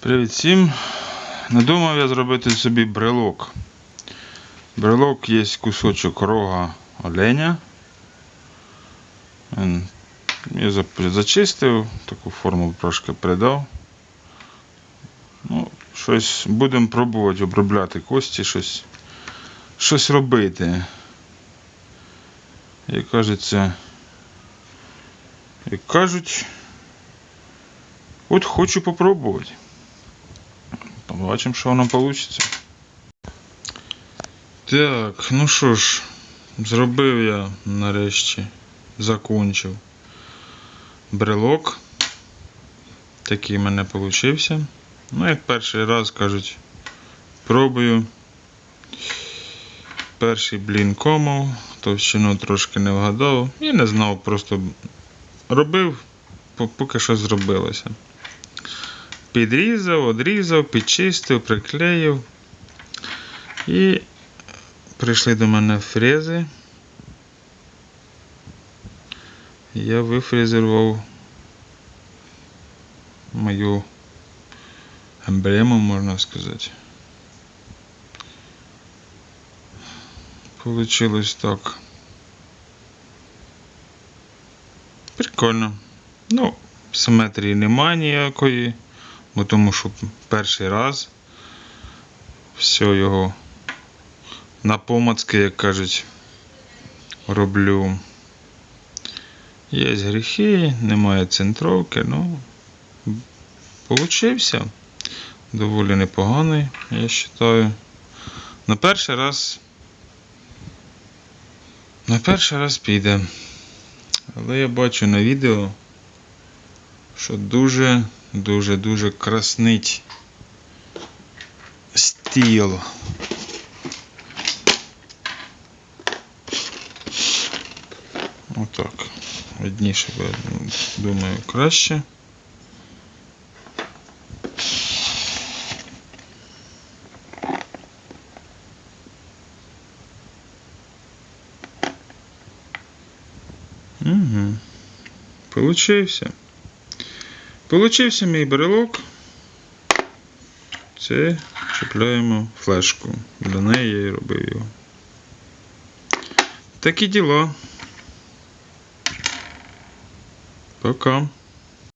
Привіт всім. Надумав я зробити собі брелок. Брелок є кусочок рога оленя. Я зачистив, таку форму трошки придав. Ну, щось будемо пробувати обробляти кості, щось, щось робити. Як кажеться, як кажуть, от хочу попробувати. Побачимо, що воно вийде. Так, ну що ж, зробив я нарешті, закончив брелок. Такий в мене получився. Ну, як перший раз кажуть, пробую. Перший блін комов, товщину трошки не вгадав. І не знав, просто робив, поки що зробилося. Підрізав, одрізав, підчистив, приклеїв. І прийшли до мене фрези. Я вифрезерував мою емблему, можна сказати. Получилось так. Прикольно. Ну, симетрії немає ніякої, бо тому що перший раз все його на помацки, як кажуть, роблю. Є гріхи, немає центровки, ну, получився. Доволі непоганий, я вважаю. На перший раз. На перший раз піде. Але я бачу на відео, що дуже, дуже, дуже краснить стіл. Отак. Видно, думаю, краще. Угу. Получився. Получився мій брелок. Це чіпляємо флешку. Для неї я і робив його. Такі діла. Пока.